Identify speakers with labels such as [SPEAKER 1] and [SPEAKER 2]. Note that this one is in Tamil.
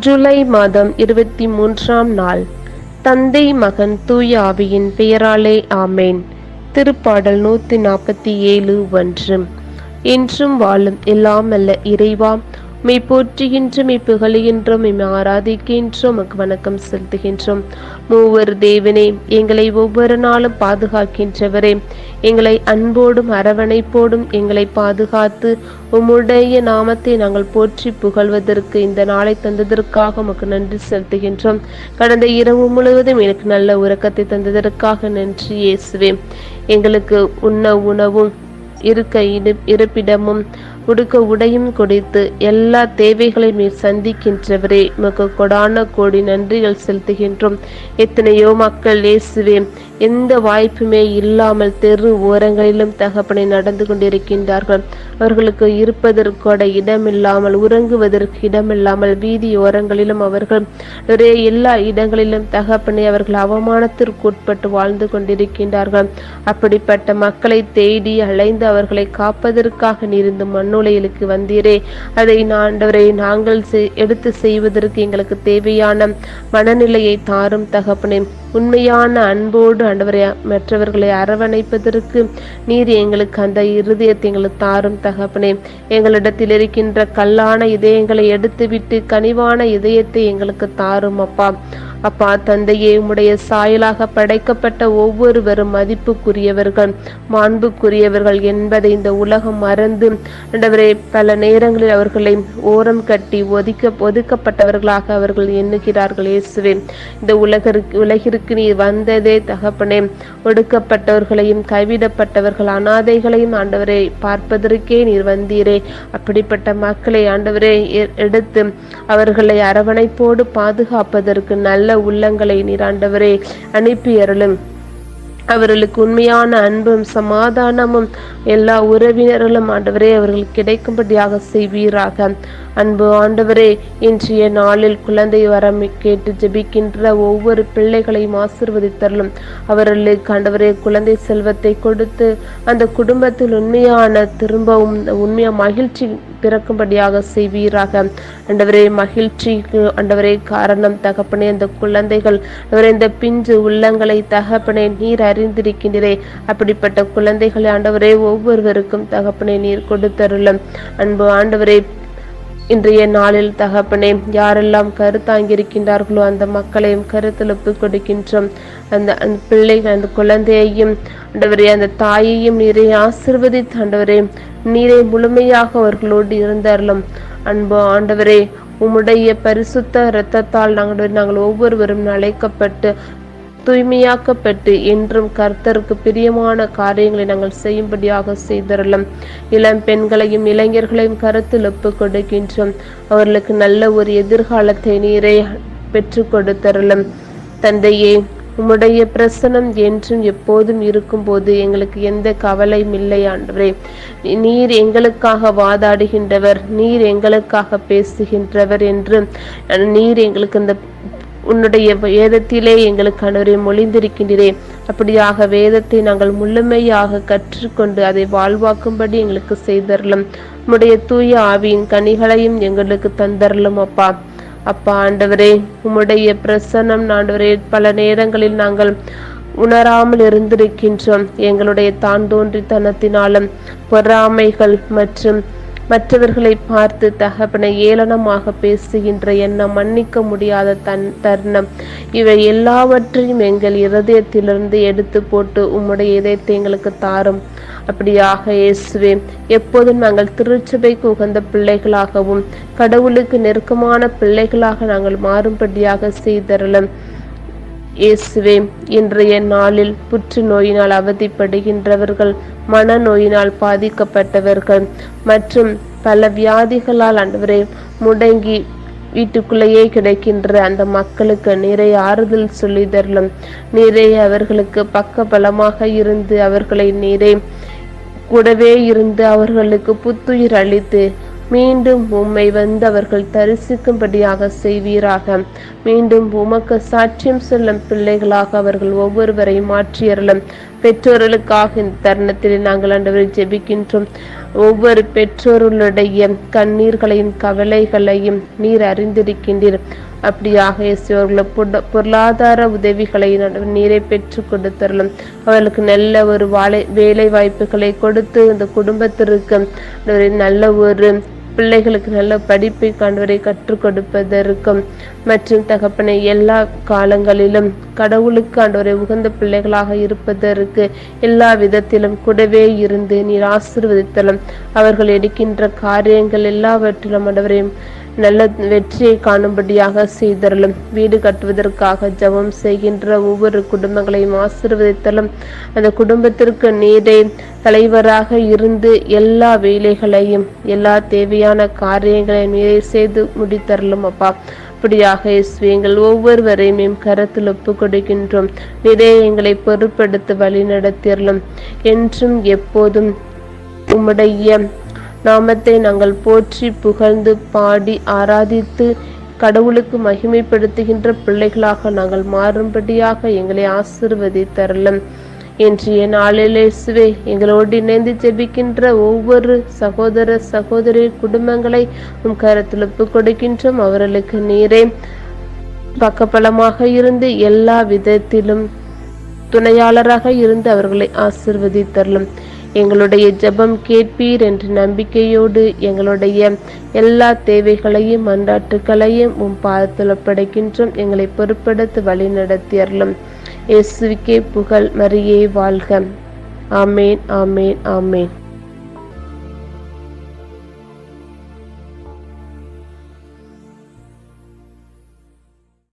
[SPEAKER 1] ஜூலை மாதம் இருபத்தி மூன்றாம் நாள். தந்தை மகன் தூய ஆவியின் பெயராலே ஆமேன். திருப்பாடல் நூத்தி நாற்பத்தி ஏழு ஒன்று. என்றும் வாழும் எல்லாமல்ல இறைவாம் மெய் போற்றுகின்றோம் மெய் புகழுகின்றோம் மெய் ஆராதிக்கின்றோம் உமக்கு வணக்கம் செலுத்துகின்றோம். மூவர் தேவனே எங்களை ஒவ்வொரு நாளும் பாதுகாக்கின்றவரே. எங்களை அன்போடும் அரவணைப்போடும் எங்களை பாதுகாத்து உம்முடைய நாமத்தை நாங்கள் போற்றி புகழ்வதற்கு இந்த நாளை தந்ததற்காக உமக்கு நன்றி செலுத்துகின்றோம். கடந்த இரவு முழுவதும் எனக்கு நல்ல உறக்கத்தை தந்ததற்காக நன்றி இயேசுவே. எங்களுக்கு உண்ண உணவும் இருக்க இரு இருப்பிடமும் உடுக்க உடையும் கொடுத்து எல்லா தேவைகளையும் நீர் சந்திக்கின்றவரே உமக்கு கொடான கோடி நன்றிகள் செலுத்துகின்றோம். எத்தனையோ மக்கள் இயேசுவே எந்த வாய்ப்புமே இல்லாமல் தெரு ஓரங்களிலும் தகப்பனை நடந்து கொண்டிருக்கின்றார்கள். அவர்களுக்கு இருப்பதற்கூட இடமில்லாமல் உறங்குவதற்கு இடமில்லாமல் வீதி ஓரங்களிலும் அவர்கள் ஒரே எல்லா இடங்களிலும் தகப்பனை அவர்கள் அவமானத்திற்கு உட்பட்டு வாழ்ந்து கொண்டிருக்கின்றார்கள். அப்படிப்பட்ட மக்களை தேடி அலைந்து அவர்களை காப்பதற்காக நீர் மண் மண்ணுலைகளுக்கு வந்தீரே. அதை ஆண்டவரை நாங்கள் எடுத்து செய்வதற்கு எங்களுக்கு தேவையான மனநிலையை தாரும் தகப்பனே. உண்மையான அன்போடு ஆண்டவரை மற்றவர்களை அரவணைப்பதற்கு நீர் எங்களுக்கு அந்த இருதயத்தை எங்களுக்கு தாரும் தகப்பனே. எங்களிடத்தில் இருக்கின்ற கல்லான இதயங்களை எடுத்துவிட்டு கனிவான இதயத்தை எங்களுக்கு தாரும் அப்பா. அப்பா தந்தையே உம்முடைய சாயலாக படைக்கப்பட்ட ஒவ்வொருவரும் மதிப்புக்குரியவர்கள் மாண்புக்குரியவர்கள் என்பதை இந்த உலகம் மறந்து ஆண்டவரே பல நேரங்களில் அவர்களை ஓரம் கட்டி ஒதுக்க ஒதுக்கப்பட்டவர்களாக அவர்கள் எண்ணுகிறார்கள் இயேசுவே. இந்த உலகிற்கு உலகிற்கு நீ வந்ததே தகப்பனே. ஒடுக்கப்பட்டவர்களையும் கைவிடப்பட்டவர்கள் அனாதைகளையும் ஆண்டவரை பார்ப்பதற்கே நீர் வந்தீரே. அப்படிப்பட்ட மக்களை ஆண்டவரே எ- எடுத்து அவர்களை அரவணைப்போடு பாதுகாப்பதற்கு நல்ல உள்ளங்களை நீர் ஆண்டவரே அனுப்பி அருளும். அவர்களுக்கு உண்மையான அன்பும் சமாதானமும் எல்லா உறவினர்களும் ஆண்டவரே அவர்களுக்கு கிடைக்கும்படியாக செய்வீராக. அன்பு ஆண்டவரே இன்றைய நாளில் குழந்தை வரம் கேட்டு ஜெபிக்கின்ற ஒவ்வொரு பிள்ளைகளையும் ஆசிர்வதித்தரலும். அவர்களுக்கு ஆண்டவரே குழந்தை செல்வத்தை கொடுத்து அந்த குடும்பத்தில் உண்மையான திரும்பவும் உண்மையா மகிழ்ச்சி பிறக்கும்படியாக செய்வீராக. ஆண்டவரே மகிழ்ச்சிக்கு ஆண்டவரே காரணம் தகப்பனே அந்த குழந்தைகள் ஆண்டவரே இந்த பிஞ்சு உள்ளங்களை தகப்பனே நீர் அறிந்திருக்கின்றே அப்படிப்பட்ட குழந்தைகளை ஆண்டவரே ஒவ்வொருவருக்கும் தகப்பனே நீர் கொடுத்தருளும். அன்பு ஆண்டவரே இன்றைய நாளில் தகப்பனே யாரெல்லாம் கருத்தாங்கியிருக்கின்றார்களோ அந்த மக்களையும் கருத்தெழுப்பு கொடுக்கின்றோம். அந்த அந்த பிள்ளைகள் அந்த குழந்தையையும் ஆண்டவரே அந்த தாயையும் நீரை ஆசிர்வதித்து ஆண்டவரே நீரை முழுமையாக அவர்களோடு இருந்தார்களும் அன்பு ஆண்டவரே உம்முடைய பரிசுத்த இரத்தத்தால் நாங்கள் நாங்கள் ஒவ்வொருவரும் அழைக்கப்பட்டு தூய்மையாக்கப்பட்டு என்றும் கர்த்தருக்கு பிரியமான காரியங்களை நாங்கள் செய்யும்படியாக செய்தரலாம் இளம் பெண்களையும் இளைஞர்களையும் கருத்தில் ஒப்பு கொடுக்கின்றோம். அவர்களுக்கு நல்ல ஒரு எதிர்காலத்தை நீரை பெற்றுக் கொடுத்தரலாம் தந்தையே உம்முடைய பிரசனம் என்றும் எப்போதும் இருக்கும்போது எங்களுக்கு எந்த கவலையும் இல்லை ஆண்டவரே. நீர் எங்களுக்காக வாதாடுகின்றவர் நீர் எங்களுக்காக பேசுகின்றவர் என்று நீர் எங்களுக்கு இந்த உன்னுடைய வேதத்திலே எங்களுக்கு அனுரை மொழிந்திருக்கின்றே அப்படியாக வேதத்தை நாங்கள் முழுமையாக கற்றுக்கொண்டு அதை வாழ்வாக்கும்படி எங்களுக்கு செய்தரலும் உம்முடைய தூய ஆவியின் கனிகளையும் எங்களுக்கு தந்தரலும் அப்பா. அப்பா ஆண்டவரே உம்முடைய பிரசன்னம் ஆண்டவரே பல நேரங்களில் நாங்கள் உணராமல் இருந்திருக்கின்றோம். எங்களுடைய தான் தோன்றித்தனத்தினாலும் பொறாமைகள் மற்றும் மற்றவர்களை பார்த்து தகப்பனை ஏளனமாக பேசுகின்ற எண்ணம் மன்னிக்க முடியாத தன் தருணம். இவை எல்லாவற்றையும் எங்கள் இருதயத்திலிருந்து எடுத்து போட்டு உம்முடைய இதயத்தை எங்களுக்கு தாரும். அப்படியாக இயேசுவே எப்போதும் நாங்கள் திருச்சபைக்கு உகந்த பிள்ளைகளாகவும் கடவுளுக்கு நெருக்கமான பிள்ளைகளாக நாங்கள் மாறும்படியாக செய்தரலும் இயேசுவே இன்றைய நாளில் புற்றுநோயினால் அவதிப்படுகின்றவர்கள் மனநோயினால் பாதிக்கப்பட்டவர்கள் மற்றும் பல வியாதிகளால் ஆண்டவரே முடங்கி வீட்டுக்குள்ளேயே கிடைக்கின்ற அந்த மக்களுக்கு நிறைய ஆறுதல் சொல்லி தரலும் நிறைய அவர்களுக்கு பக்க பலமாக இருந்து அவர்களை நீரே கூடவே இருந்து அவர்களுக்கு புத்துயிர் அளித்து மீண்டும் உம்மை வந்து அவர்கள் தரிசிக்கும்படியாக செய்வீராக. மீண்டும் உமக்கு சாட்சியம் சொல்லும் பிள்ளைகளாக அவர்கள் ஒவ்வொருவரையும் மாற்றியறலும் பெற்றோர்களுக்காக இந்த தருணத்தில் நாங்கள் ஆண்டவரை ஜெபிக்கின்றோம். ஒவ்வொரு பெற்றோர்களுடைய கண்ணீர்களையும் கவலைகளையும் நீர் அறிந்திருக்கின்றீர். அப்படியாக இயேசுவர்களை பொருளாதார உதவிகளை நீரை பெற்று கொடுத்தரலும். அவர்களுக்கு நல்ல ஒரு வாழை வேலை வாய்ப்புகளை கொடுத்து இந்த குடும்பத்திற்கு நல்ல ஒரு பிள்ளைகளுக்கு நல்ல படிப்பை காண்பரை கற்றுக் கொடுப்பதற்கும் மற்றும் தகப்பனை எல்லா காலங்களிலும் கடவுளுக்கு ஆண்டவரை உகந்த பிள்ளைகளாக இருப்பதற்கு எல்லா விதத்திலும் கூடவே இருந்து நீர் ஆசிர்வதித்தலும் அவர்கள் எடுக்கின்ற காரியங்கள் எல்லாவற்றிலும் ஆண்டவரையும் நல்ல வெற்றியை காணும்படியாக செய்தரலும் வீடு கட்டுவதற்காக ஜபம் செய்கின்ற ஒவ்வொரு குடும்பங்களையும் ஆசிர்வதித்தலும். அந்த குடும்பத்திற்கு நீரை தலைவராக இருந்து எல்லா வேலைகளையும் எல்லா தேவையான காரியங்களையும் நீரை செய்து முடித்தரலும் அப்பா. அப்படியாக எங்கள் ஒவ்வொருவரையும் கரத்தில் ஒப்பு கொடுக்கின்றோம் நிறைய எங்களை பொறுப்படுத்த வழி என்றும் எப்போதும் உம்முடைய நாமத்தை நாங்கள் போற்றி புகழ்ந்து பாடி ஆராதித்து கடவுளுக்கு மகிமைப்படுத்துகின்ற பிள்ளைகளாக நாங்கள் மாறும்படியாக எங்களை ஆசிர்வதித்தரலும். இன்றைய நாளிலே சுவே எங்களோடு இணைந்து ஜெபிக்கின்ற ஒவ்வொரு சகோதர சகோதரி குடும்பங்களை உம் கரத்தில் ஒப்புக் கொடுக்கின்றோம் அவர்களுக்கு நீரே. பக்கபலமாக இருந்து எல்லா விதத்திலும் துணையாளராக இருந்து அவர்களை ஆசிர்வதித்தரலும். எங்களுடைய ஜெபம் கேட்பீர் என்ற நம்பிக்கையோடு எங்களுடைய எல்லா தேவைகளையும் மன்றாட்டுகளையும் உம் பாதத்தில் படைக்கின்றோம் எங்களை பொறுப்படுத்த வழி நடத்தியறலும் இயேசுவிக்கே புகழ் மரியே வாழ்க. ஆமேன் ஆமேன் ஆமேன்.